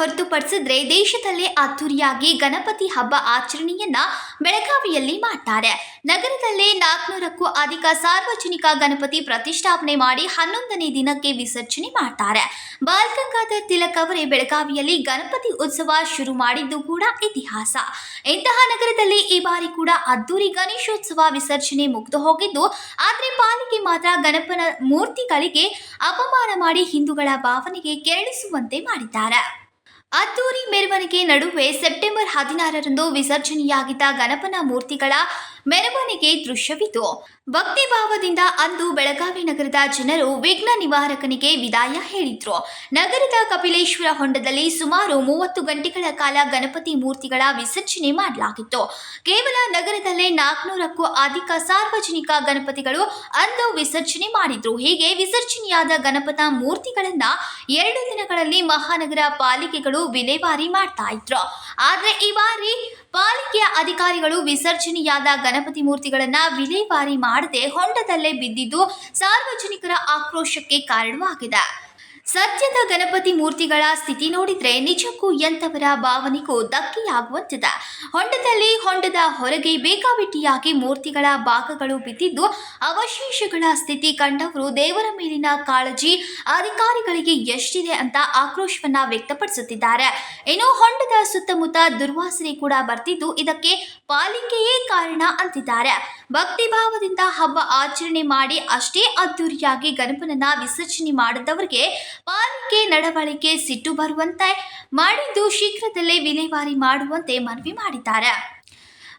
ಹೊರತುಪಡಿಸಿದ್ರೆ ದೇಶದಲ್ಲೇ ಅದ್ದೂರಿಯಾಗಿ ಗಣಪತಿ ಹಬ್ಬ ಆಚರಣೆಯನ್ನ ಬೆಳಗಾವಿಯಲ್ಲಿ ಮಾಡ್ತಾರೆ. ನಗರದಲ್ಲೇ ನಾಲ್ಕುನೂರಕ್ಕೂ ಅಧಿಕ ಸಾರ್ವಜನಿಕ ಗಣಪತಿ ಪ್ರತಿಷ್ಠಾಪನೆ ಮಾಡಿ ಹನ್ನೊಂದನೇ ದಿನಕ್ಕೆ ವಿಸರ್ಜನೆ ಮಾಡ್ತಾರೆ. ಬಾಲ್ ಗಂಗಾಧರ್ ತಿಲಕ್ ಅವರೇ ಬೆಳಗಾವಿಯಲ್ಲಿ ಗಣಪತಿ ಉತ್ಸವ ಶುರು ಮಾಡಿದ್ದು ಕೂಡ ಇತಿಹಾಸ. ಇಂತಹ ನಗರದಲ್ಲಿ ಈ ಬಾರಿ ಕೂಡ ಅದ್ದೂರಿ ಗಣೇಶೋತ್ಸವ ವಿಸರ್ಜನೆ ಮುಗಿದು ಹೋಗಿದ್ದು, ಆದರೆ ಪಾಲಿಕೆ ಮಾತ್ರ ಗಣಪನ ಮೂರ್ತಿಗಳಿಗೆ ಅಪಮಾನ ಮಾಡಿ ಹಿಂದೂಗಳ ಭಾವನೆಗೆ ಕೆರಳಿಸುವಂತೆ ಮಾಡಿದ್ದಾರೆ. ಅದ್ದೂರಿ ಮೆರವಣಿಗೆ ನಡುವೆ ಸೆಪ್ಟೆಂಬರ್ ಹದಿನಾರರಂದು ವಿಸರ್ಜನೆಯಾಗಿದ್ದ ಗಣಪನ ಮೂರ್ತಿಗಳ ಮೆರವಣಿಗೆ ದೃಶ್ಯವಿತು ಭಕ್ತಿ ಭಾವದಿಂದ ಅಂದು ಬೆಳಗಾವಿ ನಗರದ ಜನರು ವಿಘ್ನ ನಿವಾರಕನಿಗೆ ವಿದಾಯ ಹೇಳಿದ್ರು. ನಗರದ ಕಪಿಲೇಶ್ವರ ಹೊಂಡದಲ್ಲಿ ಸುಮಾರು ಮೂವತ್ತು ಗಂಟೆಗಳ ಕಾಲ ಗಣಪತಿ ಮೂರ್ತಿಗಳ ವಿಸರ್ಜನೆ ಮಾಡಲಾಗಿತ್ತು. ಕೇವಲ ನಗರದಲ್ಲೇ ನಾಲ್ಕುನೂರಕ್ಕೂ ಅಧಿಕ ಸಾರ್ವಜನಿಕ ಗಣಪತಿಗಳು ಅಂದು ವಿಸರ್ಜನೆ ಮಾಡಿದ್ರು. ಹೀಗೆ ವಿಸರ್ಜನೆಯಾದ ಗಣಪತ ಮೂರ್ತಿಗಳನ್ನ ಎರಡು ದಿನಗಳಲ್ಲಿ ಮಹಾನಗರ ಪಾಲಿಕೆಗಳು ವಿಲೇವಾರಿ ಮಾಡ್ತಾ ಇದ್ರು. ಆದ್ರೆ ಈ ಬಾರಿ ಪಾಲಿಕೆಯ ಅಧಿಕಾರಿಗಳು ವಿಸರ್ಜನೆಯಾದ ಗಣಪತಿ ಮೂರ್ತಿಗಳನ್ನ ವಿಲೇವಾರಿ ಮಾಡದೆ ಹೊಂಡದಲ್ಲೇ ಬಿದ್ದಿದ್ದು ಸಾರ್ವಜನಿಕರ ಆಕ್ರೋಶಕ್ಕೆ ಕಾರಣವಾಗಿದೆ. ಸದ್ಯದ ಗಣಪತಿ ಮೂರ್ತಿಗಳ ಸ್ಥಿತಿ ನೋಡಿದ್ರೆ ನಿಜಕ್ಕೂ ಎಂಥವರ ಭಾವನೆಗೂ ಧಕ್ಕೆಯಾಗುವಂತಿದೆ. ಹೊಂಡದಲ್ಲಿ ಹೊಂಡದ ಹೊರಗೆ ಬೇಕಾಬಿಟ್ಟಿಯಾಗಿ ಮೂರ್ತಿಗಳ ಭಾಗಗಳು ಬಿದ್ದಿದ್ದು, ಅವಶೇಷಗಳ ಸ್ಥಿತಿ ಕಂಡವರು ದೇವರ ಮೇಲಿನ ಕಾಳಜಿ ಅಧಿಕಾರಿಗಳಿಗೆ ಎಷ್ಟಿದೆ ಅಂತ ಆಕ್ರೋಶವನ್ನ ವ್ಯಕ್ತಪಡಿಸುತ್ತಿದ್ದಾರೆ. ಇನ್ನು ಹೊಂಡದ ಸುತ್ತಮುತ್ತ ದುರ್ವಾಸನೆ ಕೂಡ ಬರ್ತಿದ್ದು, ಇದಕ್ಕೆ ಪಾಲಿಕೆಯೇ ಕಾರಣ ಅಂತಿದ್ದಾರೆ. ಭಕ್ತಿ ಭಾವದಿಂದ ಹಬ್ಬ ಆಚರಣೆ ಮಾಡಿ ಅಷ್ಟೇ ಅದ್ದೂರಿಯಾಗಿ ಗಣಪನನ್ನ ವಿಸರ್ಜನೆ ಮಾಡದವರಿಗೆ ಪಾಲಿಕೆ ನಡವಳಿಕೆ ಸಿಟ್ಟು ಬರುವಂತೆ ಮಾಡಿದ್ದು ಶೀಘ್ರದಲ್ಲೇ ವಿಲೇವಾರಿ ಮಾಡುವಂತೆ ಮನವಿ ಮಾಡಿದ್ದಾರೆ.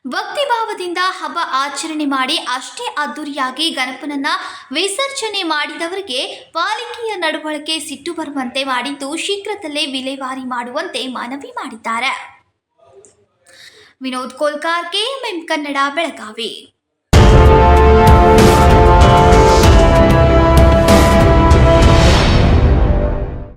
ಭಕ್ತಿ ಭಾವದಿಂದ ಹಬ್ಬ ಆಚರಣೆ ಮಾಡಿ ಅಷ್ಟೇ ಅದ್ದೂರಿಯಾಗಿ ಗಣಪನನ್ನ ವಿಸರ್ಜನೆ ಮಾಡಿದವರಿಗೆ ಪಾಲಿಕೆಯ ನಡವಳಿಕೆ ಸಿಟ್ಟು ಬರುವಂತೆ ಮಾಡಿದ್ದು ಶೀಘ್ರದಲ್ಲೇ ವಿಲೇವಾರಿ ಮಾಡುವಂತೆ ಮನವಿ ಮಾಡಿದ್ದಾರೆ. ವಿನೋದ್ ಕೋಲ್ಕಾರ್, ಕೆಎಂಎಂ ಕನ್ನಡ, ಬೆಳಗಾವಿ.